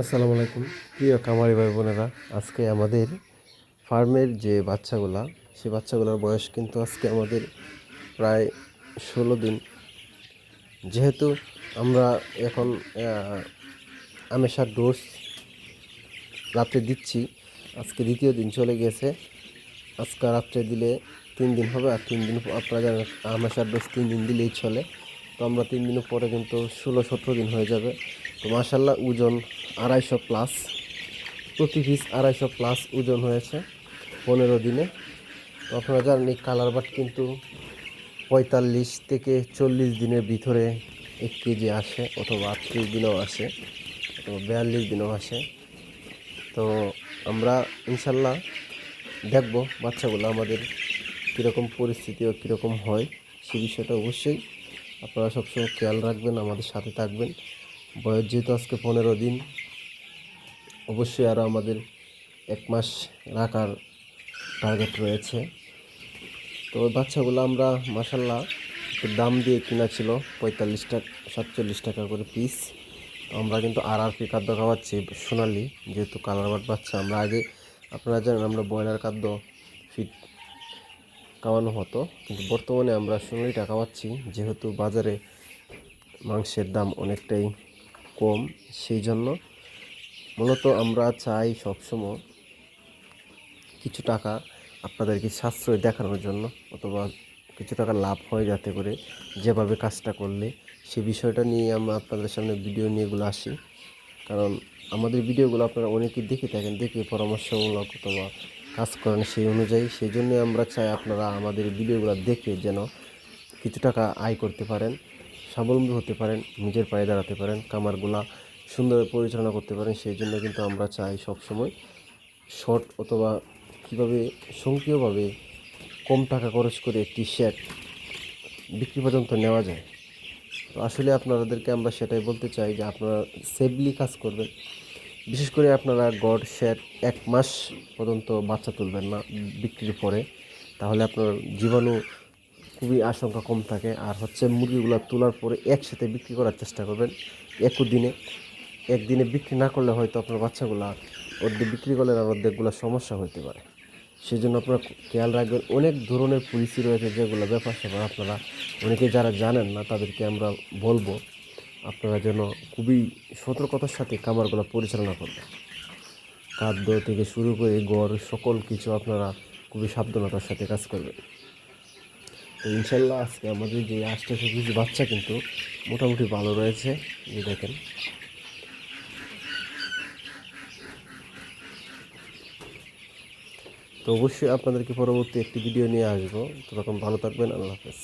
আসসালামু আলাইকুম। প্রিয় কামারি ভাই বোনেরা, আজকে আমাদের ফার্মের যে বাচ্চাগুলা সেই বাচ্চাগুলোর বয়স কিন্তু আজকে আমাদের প্রায় ষোলো দিন। যেহেতু আমরা এখন আমেশার ডোজ রাত্রে দিচ্ছি, আজকে দ্বিতীয় দিন চলে গেছে। আজকে রাত্রে দিলে তিন দিন হবে আর তিন দিন, আপনারা জানেন আমেশার ডোজ তিন দিন দিলেই চলে। তো আমরা তিন দিন পরে কিন্তু ষোলো সতেরো দিন হয়ে যাবে। তো মাসাল্লাহ ওজন আড়াইশো প্লাস, প্রতি পিস আড়াইশো প্লাস ওজন হয়েছে পনেরো দিনে। তো আপনারা জানেন এই কালার বাট কিন্তু পঁয়তাল্লিশ থেকে চল্লিশ দিনের ভিতরে এক কেজি আসে অথবা আটত্রিশ দিনেও আসে অথবা বিয়াল্লিশ দিনেও আসে। তো আমরা ইনশাল্লাহ দেখব বাচ্চাগুলো আমাদের কীরকম পরিস্থিতি ও কীরকম হয় সে বিষয়টা অবশ্যই আপনারা সবসময় খেয়াল রাখবেন, আমাদের সাথে থাকবেন। বয়স যেহেতু আজকে পনেরো দিন, অবশ্যই আরও আমাদের এক মাস রাখার টার্গেট রয়েছে। তো ওই বাচ্চাগুলো আমরা মাসাল্লাহ দাম দিয়ে কিনা ছিল পঁয়তাল্লিশ টাকা, সাতচল্লিশ টাকা করে পিস আমরা কিন্তু আর আর পি খাদ্য খাওয়াচ্ছি সোনালি, যেহেতু কালার বাট বাচ্চা। আমরা আগে, আপনারা জানেন আমরা ব্রয়লার খাদ্য ফিট খাওয়ানো হতো, কিন্তু বর্তমানে আমরা সোনালিটা খাওয়াচ্ছি, যেহেতু বাজারে মাংসের দাম অনেকটাই কম, সেই জন্য মূলত আমরা চাই সবসময় কিছু টাকা আপনাদেরকে সাশ্রয় দেখানোর জন্য অথবা কিছু টাকা লাভ হয় যাতে করে যেভাবে কাজটা করলে সে বিষয়টা নিয়ে আমরা আপনাদের সামনে ভিডিও নিয়েগুলো আসি। কারণ আমাদের ভিডিওগুলো আপনারা অনেকেই দেখে থাকেন, দেখে পরামর্শমূলক অথবা কাজ করেন সেই অনুযায়ী। সেই জন্য আমরা চাই আপনারা আমাদের ভিডিওগুলো দেখে যেন কিছু টাকা আয় করতে পারেন। স্বাবলম্বী হতে পারেন, নিজের পায়ে দাঁড়াতে পারেন কামারগুলা সুন্দর পরিচালনা করতে পারেন, সেই জন্য কিন্তু আমরা চাই সবসময় শর্ট অথবা কীভাবে সক্রিয়ভাবে কম টাকা খরচ করে একটি শেড বিক্রি পর্যন্ত নেওয়া যায়। তো আসলে আপনাদেরকে আমরা সেটাই বলতে চাই যে আপনারা সেফলি কাজ করবেন। বিশেষ করে আপনারা গড শেড এক মাস পর্যন্ত বাচ্চা তুলবেন না বিক্রির পরে, তাহলে আপনার জীবাণু খুবই আশঙ্কা কম থাকে। আর হচ্ছে মুরগিগুলো তোলার পরে একসাথে বিক্রি করার চেষ্টা করবেন একই দিনে একদিনে বিক্রি না করলে হয়তো আপনার বাচ্চাগুলো অর্ধেক বিক্রি করলে আর অর্ধেকগুলো সমস্যা হতে পারে। সেই জন্য আপনারা খেয়াল রাখবেন, অনেক ধরনের পলিসি রয়েছে যেগুলো ব্যাপার স্যাপার আপনারা অনেকে যারা জানেন না তাদেরকে আমরা বলব, আপনারা যেন খুবই সতর্কতার সাথে খামারগুলো পরিচালনা করবেন। খাদ্য থেকে শুরু করে গড় সকল কিছু আপনারা খুবই সাবধানতার সাথে কাজ করবেন। ইনশাল্লাহ আজকে আমাদের যে আষ্টশো কিছু বাচ্চা কিন্তু মোটামুটি ভালো রয়েছে যে দেখেন। তো অবশ্যই আপনাদেরকে পরবর্তী একটি ভিডিও নিয়ে আসব। তো তখন ভালো থাকবেন, আল্লাহ হাফেজ।